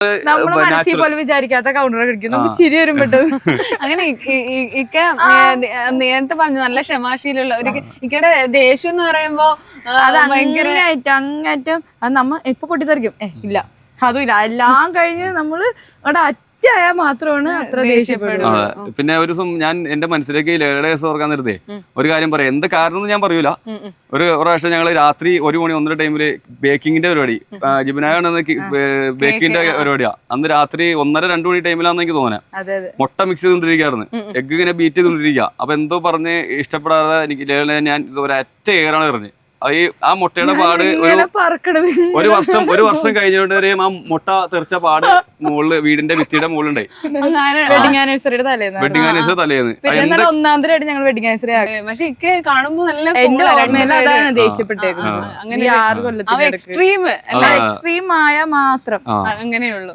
നമ്മൾ മനസ്സിൽ natural- പോലും വിചാരിക്കാത്ത കൗണ്ടർ കഴിക്കും നമുക്ക് ചിരി വരും അങ്ങനെ ഇക്ക നേരത്തെ പറഞ്ഞു നല്ല ക്ഷമാശീലുള്ള ഒരു ഇക്കയുടെ ദേഷ്യം എന്ന് പറയുമ്പോ അത് ഭയങ്കരമായിട്ട് അങ്ങേറ്റം അത് നമ്മ എപ്പൊ പൊട്ടിത്തെറിക്കും. ഏ ഇല്ല. അതും ഇല്ല. എല്ലാം കഴിഞ്ഞ് നമ്മൾ അവിടെ അറ്റായാൽ മാത്രമാണ് അത്ര ദേഷ്യപ്പെടുന്നത്. പിന്നെ ഒരു ദിവസം ഞാൻ എന്റെ മനസ്സിലേക്ക് ലേഡേഴ്സ് ഓർക്കാൻ നിർത്തി ഒരു കാര്യം പറയാം. എന്ത് കാരണം ഞാൻ പറയൂല. ഒരു ഒരു പ്രാവശ്യം ഞങ്ങൾ രാത്രി ഒരു മണി ഒന്നര ടൈമിൽ ബേക്കിങ്ങിന്റെ പരിപാടി. ജിബിനായാണ് ബേക്കിങ്ങിന്റെ പരിപാടിയാ. അന്ന് രാത്രി ഒന്നര രണ്ടു മണി ടൈമിലാന്ന് എനിക്ക് തോന്നുന്നത് അതെ മുട്ട മിക്സ് ചെയ്തുകൊണ്ടിരിക്കുകയായിരുന്നു എഗ് ഇങ്ങനെ ബീറ്റ് ചെയ്തോണ്ടിരിക്കുക അപ്പൊ എന്തോ പറഞ്ഞ് ഇഷ്ടപ്പെടാതെ എനിക്ക് ലേളെ ഞാൻ ഇത് ഒരറ്റ ഏറാണ് എറിഞ്ഞ് അത് ഈ ആ മുട്ടയുടെ പാട് ഒരു വർഷം ഒരു വർഷം കഴിഞ്ഞോണ്ട് വരെ ആ മുട്ട തെറിച്ച പാട് മുകളിൽ വീടിന്റെ ഭിത്തിയുടെ മുകളിലുണ്ടായി വെഡിങ് ആനിവേഴ്സറിയുടെ തലേന്ന് വെഡിങ് ആനിവേഴ്സറി തലേന്ന്. ഒന്നാം ഞങ്ങൾ വെഡിങ് ആനിവേഴ്സറി ആക്കി. പക്ഷെ ഇക്ക കാണുമ്പോ നല്ല എന്റെ cool ഓർമ്മയിൽ അതാണ് ദേഷ്യപ്പെട്ടേക്കുന്നത്. അങ്ങനെ എക്സ്ട്രീം എക്സ്ട്രീം ആയ മാത്രം. അങ്ങനെയുള്ളൂ.